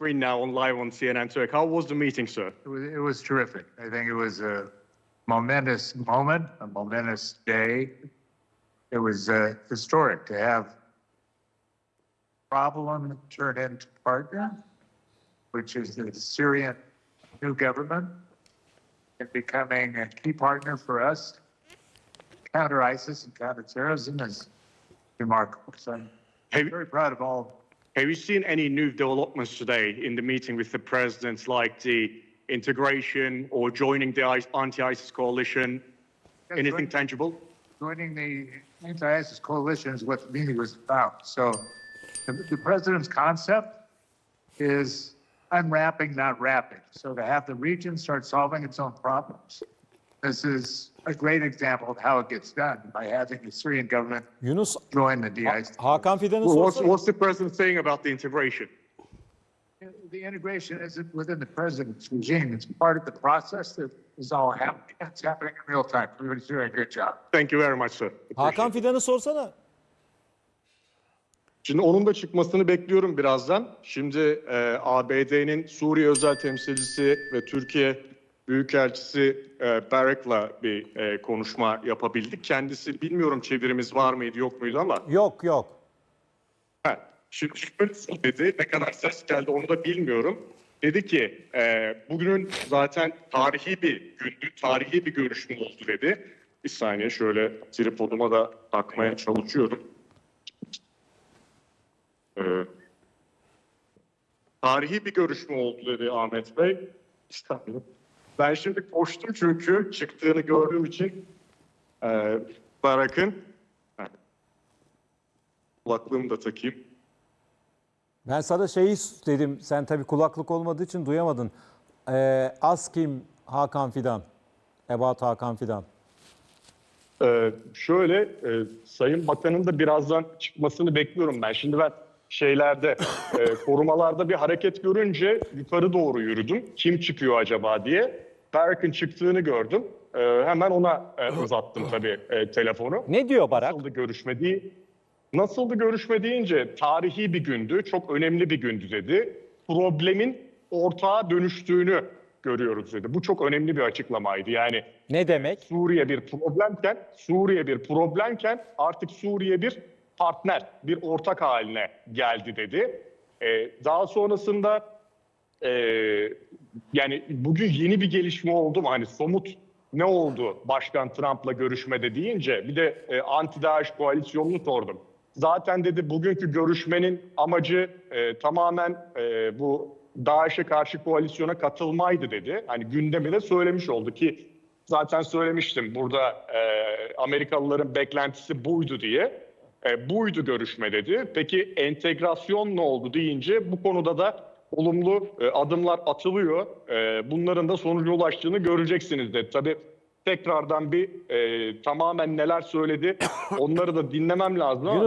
screen now on live on CNN Turk. How was the meeting, sir? It was, it was terrific. I think it was a momentous moment, a momentous day. It was uh, historic to have problem turn into partner, which is the Syrian new government, and becoming a key partner for us. Counter ISIS and counter terrorism is remarkable. So I'm Have, very proud of all have you seen any new developments today in the meeting with the presidents, like the integration or joining the anti-ISIS coalition? Anything tangible? joining the anti-ISIS coalition is what the meeting was about. So the, the president's concept is unwrapping, not wrapping. So to have the region start solving its own problems. This is a great example of how it gets done by having the Syrian government Yunus join the DIS. Hakan Fidan'ı What's, sorsa what's the president saying about the integration? The integration isn't within the president's regime. It's part of the process that is all happening. It's happening in real time. Everybody's doing a good job. Thank you very much, sir. Hakan Fidan'ı sorsana. Şimdi onun da çıkmasını bekliyorum birazdan. Şimdi e, ABD'nin Suriye özel temsilcisi ve Türkiye Büyükelçisi e, Barek'la bir e, konuşma yapabildik. Kendisi bilmiyorum çevirimiz var mıydı yok muydu ama Yok yok. Ha, şimdi şöyle söyledi, ne kadar ses geldi onu da bilmiyorum. Dedi ki, e, bugünün zaten tarihi bir gündü, tarihi bir görüşme oldu dedi. Bir saniye şöyle tripoduma da takmaya çalışıyorum. E, tarihi bir görüşme oldu dedi Ahmet Bey. Saniye. Ben şimdi koştum çünkü çıktığını gördüğüm için e, Barak'ın kulaklığımı da takayım. Ben sana şeyi dedim. Sen tabii kulaklık olmadığı için duyamadın. Ee, ask him Hakan Fidan. About Hakan Fidan. Ee, şöyle, e, Sayın Bakan'ın da birazdan çıkmasını bekliyorum ben. Şimdi ben şeylerde, e, korumalarda bir hareket görünce yukarı doğru yürüdüm. Kim çıkıyor acaba diye. Berk'in çıktığını gördüm. E, hemen ona e, uzattım tabii e, telefonu. Ne diyor Barak? Nasıldı görüşme değil. Nasıldı görüşme deyince tarihi bir gündü, çok önemli bir gündü dedi. Problemin ortağa dönüştüğünü görüyoruz dedi. Bu çok önemli bir açıklamaydı. Yani Ne demek? Suriye bir problemken, Suriye bir problemken artık Suriye bir partner, bir ortak haline geldi dedi. Ee, daha sonrasında e, yani bugün yeni bir gelişme oldu mu? Hani somut ne oldu Başkan Trump'la görüşmede deyince bir de e, anti-DAEŞ koalisyonunu sordum. Zaten dedi bugünkü görüşmenin amacı e, tamamen e, bu DAEŞ'e karşı koalisyona katılmaydı dedi. Hani gündemi de söylemiş oldu ki zaten söylemiştim burada e, Amerikalıların beklentisi buydu diye. E, buydu görüşme dedi. Peki entegrasyon ne oldu deyince bu konuda da olumlu e, adımlar atılıyor. E, bunların da sonuca ulaştığını göreceksiniz dedi. Tabii tekrardan bir e, tamamen neler söyledi onları da dinlemem lazım ama